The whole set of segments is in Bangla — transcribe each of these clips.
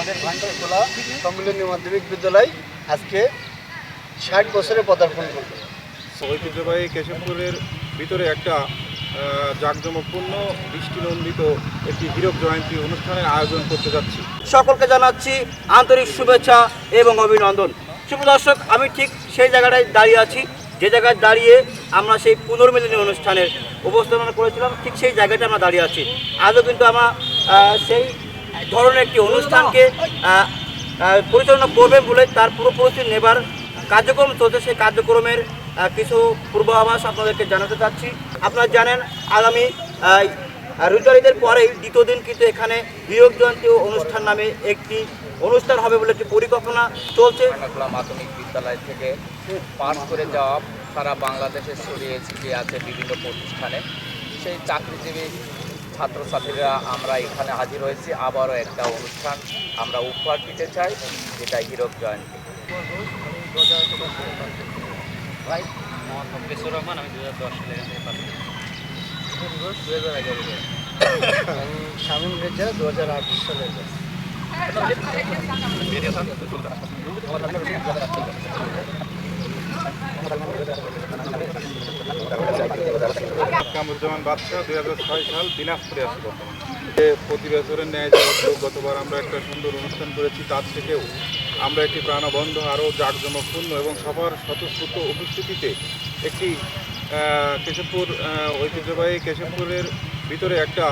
আমাদের ভান্ডারখোলা সম্মিলনী মাধ্যমিক বিদ্যালয় আজকে ষাট বছরে পদার্পণ করবে। ঐতিহ্যবাহী কেশবপুরের ভিতরে একটা জাঁকজমকপূর্ণ বৃষ্টিনন্দিত একটি হীরক জয়ন্তী অনুষ্ঠানের আয়োজন করতে যাচ্ছি। সকলকে জানাচ্ছি আন্তরিক শুভেচ্ছা এবং অভিনন্দন। শুভ দর্শক আমি ঠিক সেই জায়গাটায় দাঁড়িয়ে আছি। যে জায়গায় দাঁড়িয়ে আমরা সেই পুনর্মিলনী অনুষ্ঠানের উপস্থাপনা করেছিলাম ঠিক সেই জায়গাটা আমরা দাঁড়িয়ে আছি। আজও কিন্তু আমরা সেই ধরনের একটি অনুষ্ঠানকে পরিচালনা করবেন বলে তার পুরো পরিস্থিতি নেবার কার্যক্রম চলছে, সেই কার্যক্রমের কিছু পূর্বাভাস আপনাদেরকে জানাতে চাচ্ছি। আপনারা জানেন, আগামী আর পরেই দ্বিতীয় দিন কিন্তু এখানে হীরক জয়ন্তী অনুষ্ঠান নামে একটি অনুষ্ঠান হবে বলে একটি পরিকল্পনা চলছে। মাধ্যমিক বিদ্যালয় থেকে পাস করে যাওয়া সারা বাংলাদেশে ছড়িয়ে ছিটিয়ে আছে বিভিন্ন প্রতিষ্ঠানে। সেই চাকরিজীবী ছাত্রছাত্রীরা আমরা এখানে হাজির হয়েছি। আবারও একটা অনুষ্ঠান আমরা উপহার দিতে চাই যেটা হীরক জয়ন্তী। ভাই মোহাম্মদ মফিজুর রহমান আমি দু হাজার দশ সালে এখান থেকে দু হাজার এগারো শামীম রেজা দু হাজার আট সালে কামরুজ্জামান বাদশাহ, দুই হাজার ছয় সাল দিনাজপুরে আসে বর্তমানে। প্রতি বছরের ন্যায় গতবার আমরা একটা সুন্দর অনুষ্ঠান করেছি, তার থেকেও আমরা একটি প্রাণবন্ধ আরও জাঁকজমকপূর্ণ এবং সবার স্বতঃস্ফূর্ত উপস্থিতিতে একটি কেশবপুর ঐতিহ্যবাহী কেশবপুরের ভিতরে একটা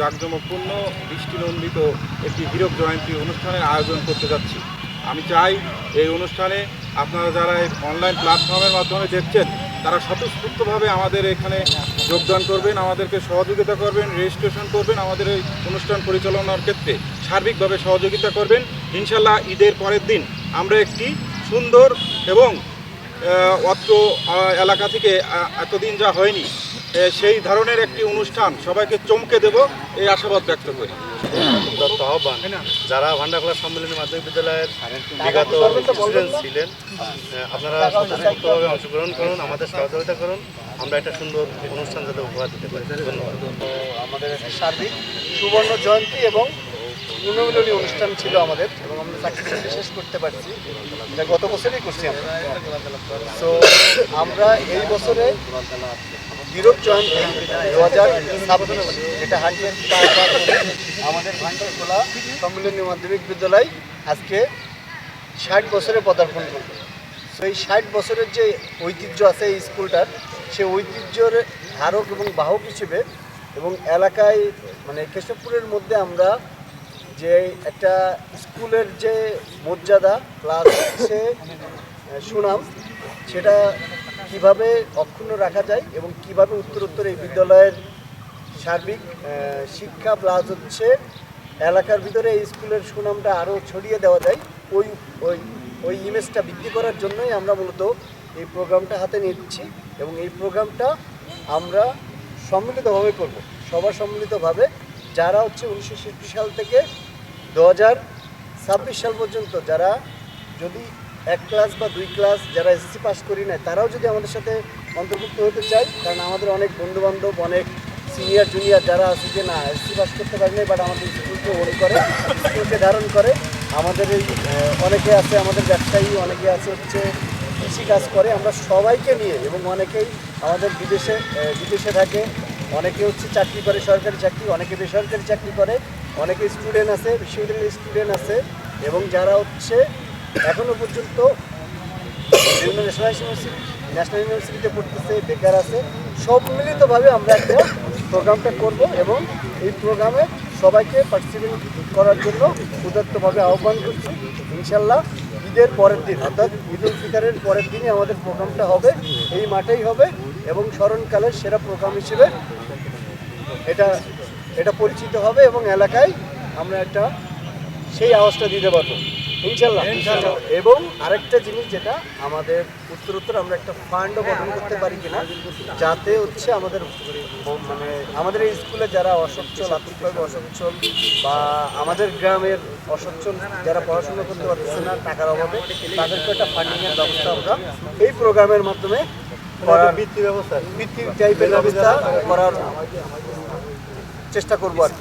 জাঁকজমকপূর্ণ বৃষ্টিনন্দিত একটি হীরক জয়ন্তী অনুষ্ঠানের আয়োজন করতে যাচ্ছি। আমি চাই এই অনুষ্ঠানে আপনারা যারা অনলাইন প্ল্যাটফর্মের মাধ্যমে দেখছেন তারা স্বতঃস্ফূর্তভাবে আমাদের এখানে যোগদান করবেন, আমাদেরকে সহযোগিতা করবেন রেজিস্ট্রেশন করবেন, আমাদের এই অনুষ্ঠান পরিচালনার ক্ষেত্রে সার্বিকভাবে সহযোগিতা করবেন। ইনশাল্লাহ ঈদের পরের দিন আমরা একটি সুন্দর এবং অত্র এলাকা থেকে এতদিন যা হয়নি সেই ধরনের একটি অনুষ্ঠান সবাইকে চমকে দেব এই আশাবাদ ব্যক্ত করি। আহ্বান যারা ভান্ডারখোলা সম্মেলনী মাধ্যমিক বিদ্যালয়ের বিগত স্টুডেন্ট ছিলেন আপনারা স্বতঃস্ফূর্তভাবে অংশগ্রহণ করুন আমাদের সহযোগিতা করুন আমরা একটা সুন্দর অনুষ্ঠান যাতে উপহার দিতে পারি। ধন্যবাদ। তো আমাদের সার্বিক সুবর্ণ জয়ন্তী এবং পুনর্মিলনী অনুষ্ঠান ছিল আমাদের এবং আমরা সাকসেসফুলি শেষ করতে পারছি। এটা গত বছরই করছি আমরা। তো আমরা এই বছরে হীরক জয়ন্তী দু হাজার যেটা হান্ড্রেড আমাদের ভান্ডারখোলা সম্মিলনী মাধ্যমিক বিদ্যালয় আজকে ষাট বছরে পদার্পণ করবে। তো এই ষাট বছরের যে ঐতিহ্য আছে এই স্কুলটার, সে ঐতিহ্যের ধারক এবং বাহক হিসেবে এবং এলাকায় মানে কেশবপুরের মধ্যে আমরা যে একটা স্কুলের যে মর্যাদা প্লাস হচ্ছে সুনাম, সেটা কীভাবে অক্ষুণ্ণ রাখা যায় এবং কীভাবে উত্তরোত্তর এই বিদ্যালয়ের সার্বিক শিক্ষা প্লাস হচ্ছে এলাকার ভিতরে এই স্কুলের সুনামটা আরও ছড়িয়ে দেওয়া যায়। ওই ওই ওই ইমেজটা বৃদ্ধি করার জন্যই আমরা মূলত এই প্রোগ্রামটা হাতে নিচ্ছি এবং এই প্রোগ্রামটা আমরা সম্মিলিতভাবে করব। সবার সম্মিলিতভাবে, যারা হচ্ছে উনিশশো ছেষট্টি সাল থেকে দু হাজার ছাব্বিশ সাল পর্যন্ত যারা যদি এক ক্লাস বা দুই ক্লাস যারা এসএসসি পাস করি নেয় তারাও যদি আমাদের সাথে অন্তর্ভুক্ত হতে চায়, কারণ আমাদের অনেক বন্ধুবান্ধব, অনেক সিনিয়র জুনিয়র যারা আছে যে না এসএসসি পাস করতে পারেনি বাট আমাদের স্কুলকে ওন করে স্কুলকে ধারণ করে, আমাদের এই অনেকে আছে আমাদের ব্যবসায়ী, অনেকে আছে হচ্ছে কৃষি কাজ করে, আমরা সবাইকে নিয়ে এবং অনেকেই আমাদের বিদেশে বিদেশে থাকে, অনেকে হচ্ছে চাকরি করে সরকারি চাকরি, অনেকে বেসরকারি চাকরি করে অনেকে স্টুডেন্ট আছে বিশ্ববিদ্যালয়ের স্টুডেন্ট আছে এবং যারা হচ্ছে এখনও পর্যন্ত বিভিন্ন ন্যাশনাল ইউনিভার্সিটি ন্যাশনাল ইউনিভার্সিটিতে পড়তেছে, বেকার আছে, সব মিলিতভাবে আমরা একটা প্রোগ্রামটা করব এবং এই প্রোগ্রামে সবাইকে পার্টিসিপেট করার জন্য উদাত্তভাবে আহ্বান করছি। ইনশাল্লাহ ঈদের পরের দিন, অর্থাৎ ঈদ উল ফিতরের পরের দিনই আমাদের প্রোগ্রামটা হবে, এই মাঠেই হবে এবং স্মরণকালের সেরা প্রোগ্রাম হিসেবে এটা এটা পরিচিত হবে এবং এলাকায় আমরা একটা সেই আওয়াজটা দিতে পারব। ইনশাল্লাহ এবং আরেকটা জিনিস যেটা আমাদের উত্তরোত্তর আমরা একটা ফান্ডও গঠন করতে পারি কিনা যাতে হচ্ছে আমাদের মানে আমাদের এই স্কুলে যারা অসচ্ছল আর্থিকভাবে অসচ্ছল বা আমাদের গ্রামের অসচ্ছল যারা পড়াশোনা করতে পারতেছে না টাকার অভাবে তাদেরকে একটা ফান্ডিংয়ের ব্যবস্থা আমরা এই প্রোগ্রামের মাধ্যমে করার বৃত্তি ব্যবস্থা। বৃত্তি টাইপের ব্যবস্থা করার চেষ্টা করব আর।